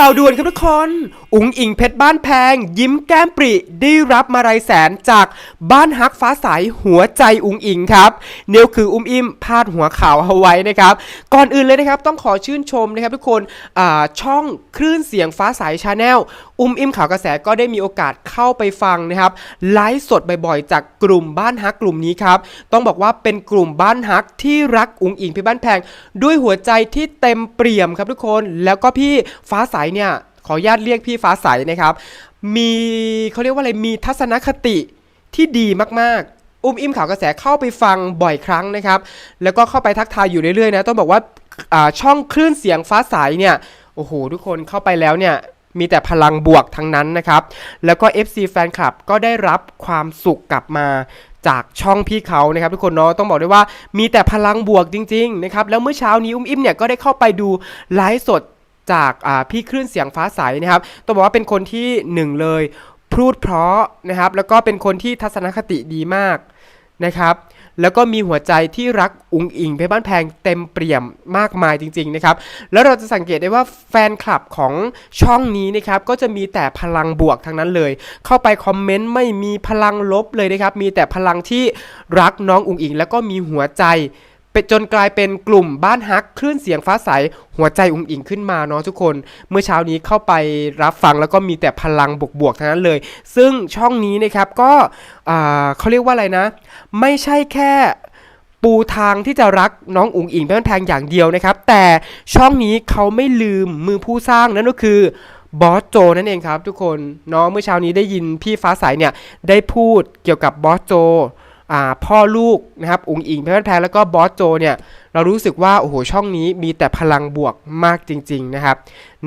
ข่าวด่วนครับทุกคน อุ๋งอิงเพชรบ้านแพง ยิ้มแก้มปริได้รับมาลัยแสนจากบ้านฮักฟ้าใสหัวใจอุ๋งอิงครับเนี่ยคืออุ้มอิมพาดหัวข่าวเอาไว้นะครับ ก่อนอื่นเลยนะครับต้องขอชื่นชมนะครับทุกคนช่องคลื่นเสียงฟ้าใสชาแนลอุ้มอิมข่าวกระแสก็ได้มีโอกาสเข้าไปฟังนะครับไลฟ์สดบ่อยๆ จากกลุ่มบ้านฮักกลุ่มนี้ครับต้องบอกว่าเป็นกลุ่มบ้านฮักที่รักอุ๋งอิงเพชรบ้านแพง ด้วยหัวใจที่เต็มเปี่ยมครับทุกคนแล้วก็พี่ฟ้าใสเนี่ยขออนุญาตเรียกพี่ฟ้าใสนะครับ มีเขาเรียกว่าอะไรมีทัศนคติที่ดีมากๆ อุ้มอิมข่าวกระแสเข้าไปฟังบ่อยครั้งนะครับ แล้วก็เข้าไปทักทายอยู่เรื่อยๆนะต้องบอกว่าาช่องคลื่นเสียงฟ้าใสเนี่ยโอ้โหทุกคนเข้าไปแล้วเนี่ยมีแต่พลังบวกทั้งนั้นนะครับ แล้วก็ FC แฟนคลับก็ได้รับความสุขกลับมาจากช่องพี่เขานะครับ ทุกคนเนาะต้องบอกได้ว่ามีแต่พลังบวกจริง ๆ นะครับ แล้วเมื่อเช้านี้อุ้มอิมเนี่ยก็ได้เข้าไปดูไลฟ์สด จากพี่คลื่นเสียงฟ้าใสนะครับต้องบอกว่าเป็นคนที่หนึ่งเลยพูดเพราะนะครับ แล้วก็เป็นคนที่ทัศนคติดีมากนะครับ แล้วก็มีหัวใจที่รักอุงอิงเพชรบ้านแพงเต็มเปี่ยมมากมายจริง ๆนะครับ แล้วเราจะสังเกตได้ว่าแฟนคลับของช่องนี้นะครับ ก็จะมีแต่พลังบวกทั้งนั้นเลย เข้าไปคอมเมนต์ไม่มีพลังลบเลยนะครับ มีแต่พลังที่รักน้องอุงอิง แล้วก็มีหัวใจ เป็นจนกลายเป็นกลุ่มบ้านฮักคลื่นเสียงฟ้าใสหัวใจอุ้งอิงขึ้นมาเนาะทุกคน เมื่อเช้านี้เข้าไปรับฟังแล้วก็มีแต่พลังบวกๆทั้งนั้นเลย ซึ่งช่องนี้นะครับก็เขาเรียกว่าอะไรนะ ไม่ใช่แค่ปูทางที่จะรักน้องอุ๋งอิงเป็นแพงอย่างเดียวนะครับ แต่ช่องนี้เขาไม่ลืมมือผู้สร้างนั่นก็คือบอสโจนั่นเองครับทุกคนเนาะเมื่อเช้านี้ได้ยินพี่ฟ้าใสเนี่ยได้พูดเกี่ยวกับบอสโจ พ่อลูกนะครับอุงอิงเพชรแพงแล้วก็บอสโจเนี่ยเรารู้สึกว่าโอ้โหช่องนี้มีแต่พลังบวกมากจริง ๆ นะครับ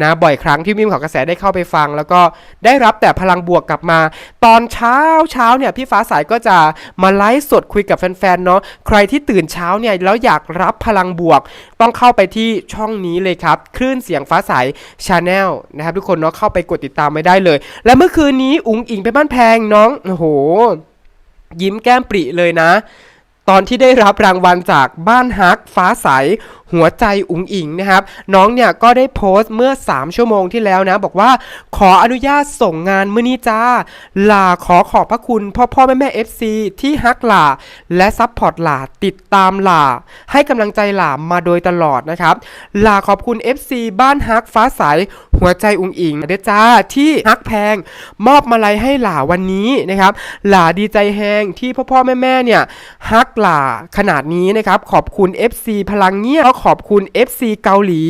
นะบ่อยครั้งที่มิมของกระแสได้เข้าไปฟัง แล้วก็ได้รับแต่พลังบวกกลับมา ตอนเช้าเช้าเนี่ยพี่ฟ้าใสก็จะมาไลฟ์สดคุยกับแฟนๆเนาะใครที่ตื่นเช้าเนี่ยแล้วอยากรับพลังบวก ต้องเข้าไปที่ช่องนี้เลยครับคลื่นเสียงฟ้าใสชาแนลนะครับทุกคนเนาะเข้าไปกดติดตามไม่ได้เลย และเมื่อคืนนี้อุงอิงไปบ้านแพงน้องโอ้โห ยิ้มแก้มปริเลยนะ ตอนที่ได้รับรางวัลจากบ้านฮักฟ้าใส หัวใจอุ๋งอิงนะครับ น้องเนี่ยก็ได้โพสต์เมื่อ 3 ชั่วโมงที่แล้วนะ บอกว่าขออนุญาตส่งงานมื้อนี้จ้าลาขอขอบพระคุณพ่อพ่อแม่แม่ FC ที่ฮักหลาและซัพพอร์ตหลาติดตามหลาให้กำลังใจหลามาโดยตลอดนะครับหลาขอบคุณ FC บ้านฮักฟ้าใสหัวใจอุ๋งอิงเด้จ้าที่ฮักแพง มอบมาลัยให้หลาวันนี้นะครับ หลาดีใจแฮงที่พ่อพ่อแม่แม่เนี่ยฮักหลาขนาดนี้นะครับขอบคุณ FC พลังเงียบขอบคุณ FC เกาหลี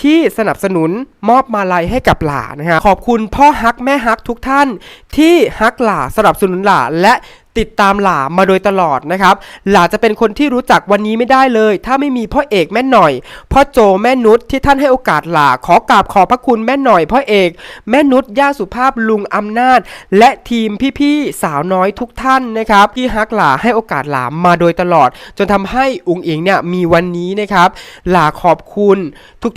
ที่สนับสนุนมอบมาลัยให้กับหลานะฮะขอบคุณพ่อฮักแม่ฮักทุกท่านที่ฮักหลาสนับสนุนหลาและ ติดตามหลามาโดยตลอดนะครับ หลาจะเป็นคนที่รู้จักวันนี้ไม่ได้เลย ถ้าไม่มีพ่อเอกแม่หน่อย พ่อโจแม่นุชที่ท่านให้โอกาสหลาขอกราบขอบพระคุณแม่หน่อยพ่อเอก แม่นุชย่าสุภาพลุงอำนาจ และทีมพี่ๆสาวน้อยทุกท่านนะครับที่ฮักหลาให้โอกาสหลามาโดยตลอด จนทำให้อุงอิงเนี่ยมีวันนี้นะครับ หลาขอบคุณ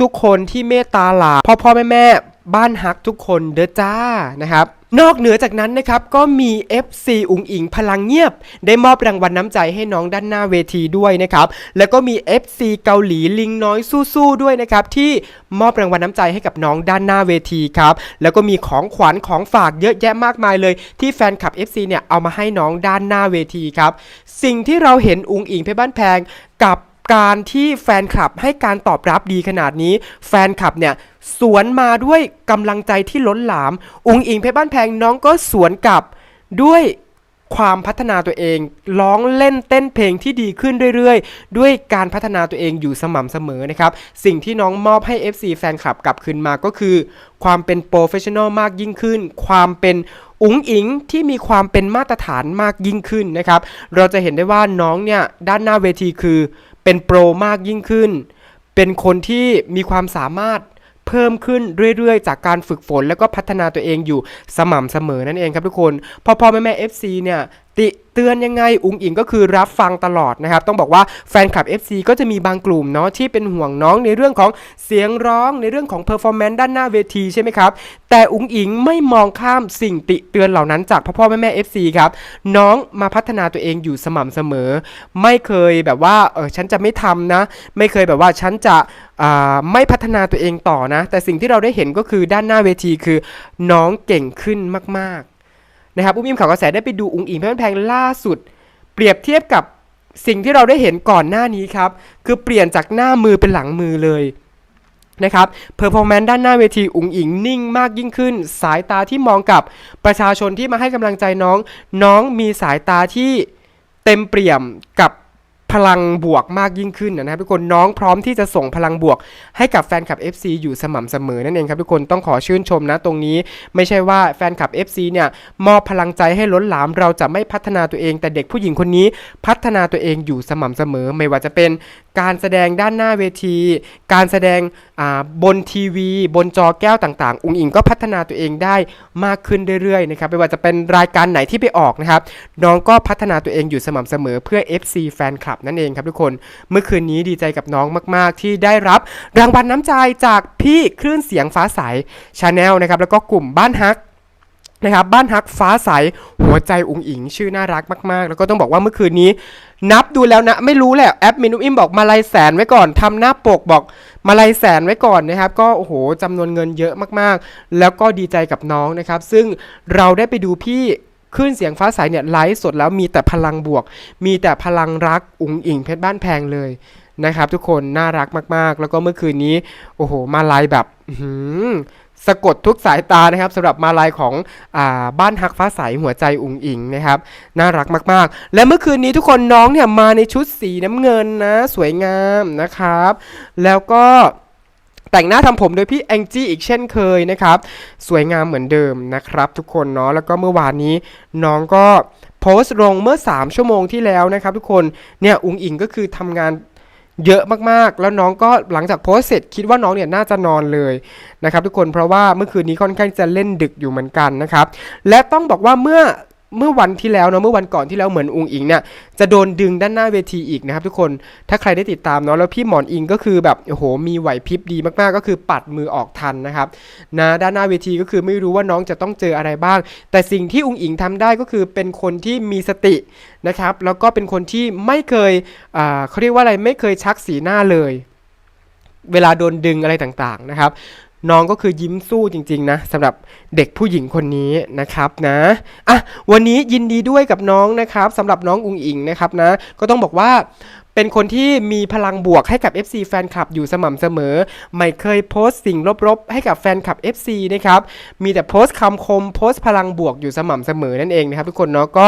ทุกๆคนที่เมตตาหลาพ่อพ่อแม่แม่ บ้านฮักทุกคนเด้อจ้านะครับนอกเหนือจากนั้นนะครับก็มี FC อุงอิงพลังเงียบ ได้มอบรางวัลน้ำใจให้น้องด้านหน้าเวทีด้วยนะครับแล้วก็มี FC เกาหลีลิงน้อยสู้ๆด้วยนะครับที่มอบรางวัลน้ำใจให้กับน้องด้านหน้าเวทีครับแล้วก็มีของขวัญของฝากเยอะแยะมากมายเลย ที่แฟนคลับ FC เนี่ยเอามาให้น้องด้านหน้าเวทีครับสิ่งที่เราเห็นอุงอิงเพชรบ้านแพงกับ การที่แฟนคลับให้การตอบรับดีขนาดนี้ แฟนคลับเนี่ยสวนมาด้วยกำลังใจที่ล้นหลามอุงอิงเพชรบ้านแพงน้องก็สวนกลับด้วยความพัฒนาตัวเอง ร้องเล่นเต้นเพลงที่ดีขึ้นเรื่อยๆ ด้วยการพัฒนาตัวเองอยู่สม่ำเสมอนะครับ สิ่งที่น้องมอบให้ FC แฟนคลับกลับคืนมาก็คือ ความเป็นโปรเฟชชั่นอลมากยิ่งขึ้น ความเป็นอุ๋งอิงที่มีความเป็นมาตรฐานมากยิ่งขึ้นนะครับ เราจะเห็นได้ว่าน้องเนี่ยด้านหน้าเวทีคือ เป็นโปรมากยิ่งขึ้น เป็นคนที่มีความสามารถเพิ่มขึ้นเรื่อยๆ จากการฝึกฝนแล้วก็พัฒนาตัวเองอยู่สม่ำเสมอนั่นเองครับทุกคน พอพอแม่แม่ FC เนี่ย ติเตือนยังไงอุงอิงก็คือรับฟังตลอดนะครับ ต้องบอกว่าแฟนคลับ FC ก็จะมีบางกลุ่มเนาะที่เป็นห่วงน้องในเรื่องของเสียงร้องในเรื่องของเพอร์ฟอร์แมนซ์ด้านหน้าเวทีใช่ไหมครับ แต่อุงอิงไม่มองข้ามสิ่งติเตือนเหล่านั้นจากพ่อพ่อแม่แม่ FC ครับ น้องมาพัฒนาตัวเองอยู่สม่ำเสมอ ไม่เคยแบบว่าเออฉันจะไม่ทำนะ ไม่เคยแบบว่าฉันจะอ่าไม่พัฒนาตัวเองต่อนะ แต่สิ่งที่เราได้เห็นก็คือด้านหน้าเวทีคือ น้องเก่งขึ้นมากๆ นะครับอุ้มอิมข่าวกระแสได้ไปดูอุงอิงเพชรบ้านแพงล่าสุด เปรียบเทียบกับสิ่งที่เราได้เห็นก่อนหน้านี้ครับ คือเปลี่ยนจากหน้ามือเป็นหลังมือเลยนะครับเพอร์ฟอร์แมนซ์ด้านหน้าเวทีอุงอิงนิ่งมากยิ่งขึ้น สายตาที่มองกับประชาชนที่มาให้กำลังใจน้อง น้องมีสายตาที่เต็มเปี่ยมกับ พลังบวกมากยิ่งขึ้นนะครับทุกคนน้องพร้อมที่จะส่งพลังบวก ให้กับแฟนคลับ FC อยู่สม่ำเสมอนั่นเองครับทุกคนต้องขอชื่นชมนะตรงนี้ไม่ใช่ว่าแฟนคลับ FC เนี่ยมอบพลังใจให้ล้นหลามเราจะไม่พัฒนาตัวเอง แต่เด็กผู้หญิงคนนี้พัฒนาตัวเองอยู่สม่ำเสมอ ไม่ว่าจะเป็น การแสดงด้านหน้าเวที การแสดงบนทีวี บนจอแก้วต่างๆ อุงอิงก็พัฒนาตัวเองได้มากขึ้นเรื่อยๆนะครับไม่ว่าจะเป็นรายการไหนที่ไปออกนะครับ น้องก็พัฒนาตัวเองอยู่สม่ำเสมอเพื่อ FC แฟนคลับนั่นเองครับทุกคน เมื่อคืนนี้ดีใจกับน้องมากๆ ที่ได้รับรางวัลน้ำใจจากพี่คลื่นเสียงฟ้าใสชาแนลนะครับแล้วก็กลุ่มบ้านฮัก นะครับบ้านฮักฟ้าใสหัวใจอุงอิง ชื่อน่ารักมากๆ แล้วก็ต้องบอกว่าเมื่อคืนนี้ นับดูแล้วนะ ไม่รู้แหละแอปเมนุอิมบอกมาลายแสนไว้ก่อนทำหน้าปกบอกมาลายแสนไว้ก่อนนะครับ ก็โอ้โหจำนวนเงินเยอะมากๆ แล้วก็ดีใจกับน้องนะครับ ซึ่งเราได้ไปดูพี่คลื่นเสียงฟ้าใสเนี่ยไลฟ์สดแล้วมีแต่พลังบวก มีแต่พลังรักอุ๋งอิงเพชรบ้านแพงเลยนะครับ ทุกคนน่ารักมากๆ แล้วก็เมื่อคืนนี้ โอ้โห มาลายแบบ สะกดทุกสายตานะครับสำหรับมาลายของอาบ้านฮักฟ้าใสหัวใจอุ๋งอิงนะครับน่ารักมากๆ และเมื่อคืนนี้ทุกคนน้องเนี่ยมาในชุดสีน้ำเงินนะ สวยงามนะครับ แล้วก็แต่งหน้าทำผมโดยพี่แองจี้อีกเช่นเคยนะครับ สวยงามเหมือนเดิมนะครับ ทุกคนเนาะแล้วก็เมื่อวานนี้น้องก็โพสต์ลงเมื่อ 3 ชั่วโมงที่แล้วนะครับ ทุกคนเนี่ยอุงอิงก็คือทำงาน เยอะมากๆ แล้วน้องก็หลังจากโพสเสร็จคิดว่าน้องเนี่ยน่าจะนอนเลยนะครับทุกคนเพราะว่าเมื่อคืนนี้ค่อนข้างจะเล่นดึกอยู่เหมือนกันนะครับและต้องบอกว่าเมื่อ เมื่อวันที่แล้วเนาะเมื่อวันก่อนที่แล้วเหมือนอุงอิงเนี่ยจะโดนดึงด้านหน้าเวทีอีกนะครับ ทุกคนถ้าใครได้ติดตามเนาะแล้วพี่หมอนอิงก็คือแบบโอ้โหมีไหวพริบดีมากๆ ก็คือปัดมือออกทันนะครับนะด้านหน้าเวทีก็คือไม่รู้ว่าน้องจะต้องเจออะไรบ้าง แต่สิ่งที่อุงอิงทำได้ก็คือเป็นคนที่มีสตินะครับ แล้วก็เป็นคนที่ไม่เคยเขาเรียกว่าอะไรไม่เคยชักสีหน้าเลยเวลาโดนดึงอะไรต่างๆนะครับ น้องก็คือยิ้มสู้จริงๆนะสำหรับเด็กผู้หญิงคนนี้นะครับนะอะวันนี้ยินดีด้วยกับน้องนะครับสำหรับน้องอุงอิงนะครับนะ ก็ต้องบอกว่าเป็นคนที่มีพลังบวกให้กับ FC แฟนคลับอยู่สม่ำเสมอ ไม่เคยโพสต์สิ่งลบๆ ให้กับแฟนคลับ FC นะครับ มีแต่โพสต์คำคมโพสต์พลังบวกอยู่สม่ำเสมอนั่นเองนะครับทุกคนเนาะก็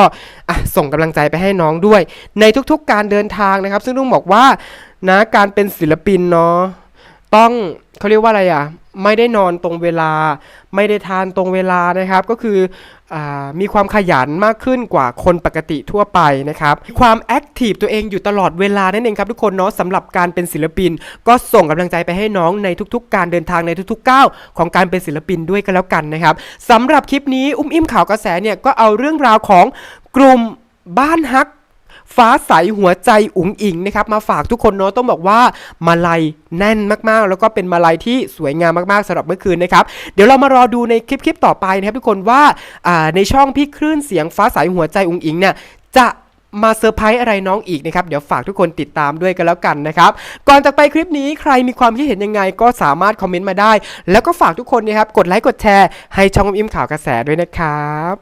ส่งกำลังใจไปให้น้องด้วย ในทุกๆการเดินทางนะครับ ซึ่งต้องบอกว่านะการเป็นศิลปินเนาะต้องเขาเรียกว่าอะไรอะ ไม่ได้นอนตรงเวลา ไม่ได้ทานตรงเวลานะครับ ก็คืออมีความขยันมากขึ้นกว่าคนปกติทั่วไปนะครับ ความแอคทีฟตัวเองอยู่ตลอดเวลานั่นเองครับทุกคนเนาะสำหรับการเป็นศิลปิน ก็ส่งกำลังใจไปให้น้องในทุกๆ การเดินทางในทุกๆก้าวของการเป็นศิลปินด้วยกันแล้วกันนะครับสำหรับคลิปนี้อุ้มอิ่มข่าวกระแสเนี่ยก็เอาเรื่องราวของกลุ่มบ้านฮัก ฟ้าใสหัวใจอุ๋งอิงนะครับมาฝากทุกคนเนาะต้องบอกว่ามาลัยแน่นมากๆ แล้วก็เป็นมาลัยที่สวยงามมากๆสำหรับเมื่อคืนนะครับเดี๋ยวเรามารอดูในคลิปๆต่อไปนะครับทุกคนว่าในช่องพี่คลื่นเสียงฟ้าใสหัวใจอุ๋งอิงเนี่ยจะมาเซอร์ไพรส์อะไรน้องอีกนะครับ เดี๋ยวฝากทุกคนติดตามด้วยกันแล้วกันนะครับ ก่อนจากไปคลิปนี้ใครมีความคิดเห็นยังไงก็สามารถคอมเมนต์มาได้ แล้วก็ฝากทุกคนนะครับ กดไลค์กดแชร์ให้ช่องอมอิมข่าวกระแสด้วยนะครับ